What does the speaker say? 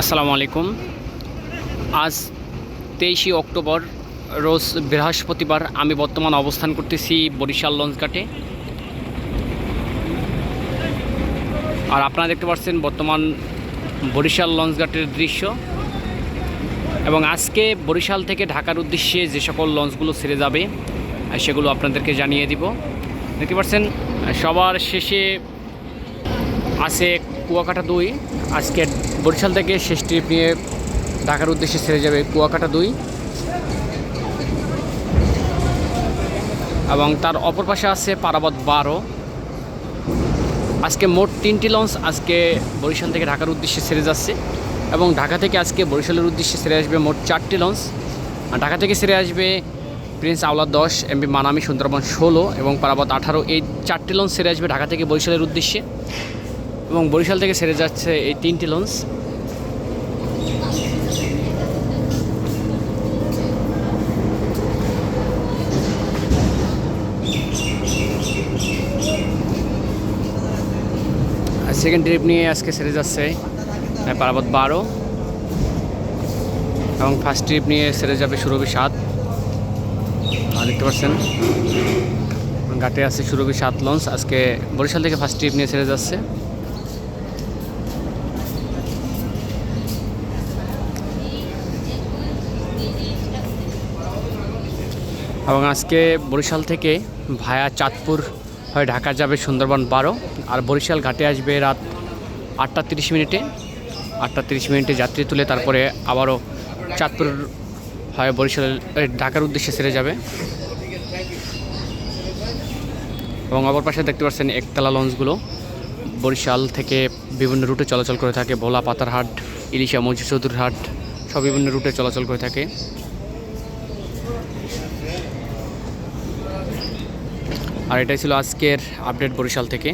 আসসালামু আলাইকুম। আজ তেইশে অক্টোবর, রোজ বৃহস্পতিবার আমি বর্তমান অবস্থান করতেছি বরিশাল লঞ্চঘাটে আর আপনারা দেখতে পাচ্ছেন বর্তমান বরিশাল লঞ্চঘাটের দৃশ্য। এবং আজকে বরিশাল থেকে ঢাকার উদ্দেশ্যে যে সকল লঞ্চগুলো ছেড়ে যাবে, সেগুলো আপনাদেরকে জানিয়ে দিব। দেখতে পাচ্ছেন, সবার শেষে আছে কুয়াকাটা দুই। আজকে বরিশাল থেকে শেষ ট্রিপ নিয়ে ঢাকার উদ্দেশ্যে ছেড়ে যাবে কুয়াকাটা দুই। এবং তার অপর পাশে আছে পারাবত বারো। আজকে মোট তিনটি লঞ্চ আজকে বরিশাল থেকে ঢাকার উদ্দেশ্যে ছেড়ে যাচ্ছে এবং ঢাকা থেকে আজকে বরিশালের উদ্দেশ্যে ছেড়ে আসবে মোট চারটি লঞ্চ। আর ঢাকা থেকে ছেড়ে আসবে প্রিন্স আওলা দশ এমবি মানামি, সুন্দরবন ষোলো এবং পারাবত আঠারো। এই চারটি লঞ্চ ছেড়ে আসবে ঢাকা থেকে বরিশালের উদ্দেশ্যে। এবং বরিশাল থেকে ছেড়ে যাচ্ছে এই তিনটি লঞ্চ সেকেন্ড ট্রিপ নিয়ে আজকে ছেড়ে যাচ্ছে পারাবত বারো। এবং ফার্স্ট ট্রিপ নিয়ে ছেড়ে যাবে সুরভি সাত। দেখতে পাচ্ছেন, ঘাটে আছে সুরভি সাত লঞ্চ আজকে বরিশাল থেকে ফার্স্ট ট্রিপ নিয়ে ছেড়ে যাচ্ছে। এবং আজকে বরিশাল থেকে ভায়া চাঁদপুর হয়ে ঢাকা যাবে সুন্দরবন বারো। আর বরিশাল ঘাটে আসবে রাত আটটা তিরিশ মিনিটে। আটটা তিরিশ মিনিটে যাত্রী তুলে তারপরে আবারও চাঁদপুর হয়ে বরিশাল ঢাকার উদ্দেশ্যে ছেড়ে যাবে। এবং অপর পাশে দেখতে পাচ্ছেন একতলা লঞ্চগুলো। বরিশাল থেকে বিভিন্ন রুটে চলাচল করে থাকে ভোলা, পাতারহাট, ইলিশা মজিসুদুর হাট সব বিভিন্ন রুটে চলাচল করে থাকে। আর এটাই ছিল আজকের আপডেট বরিশাল থেকে।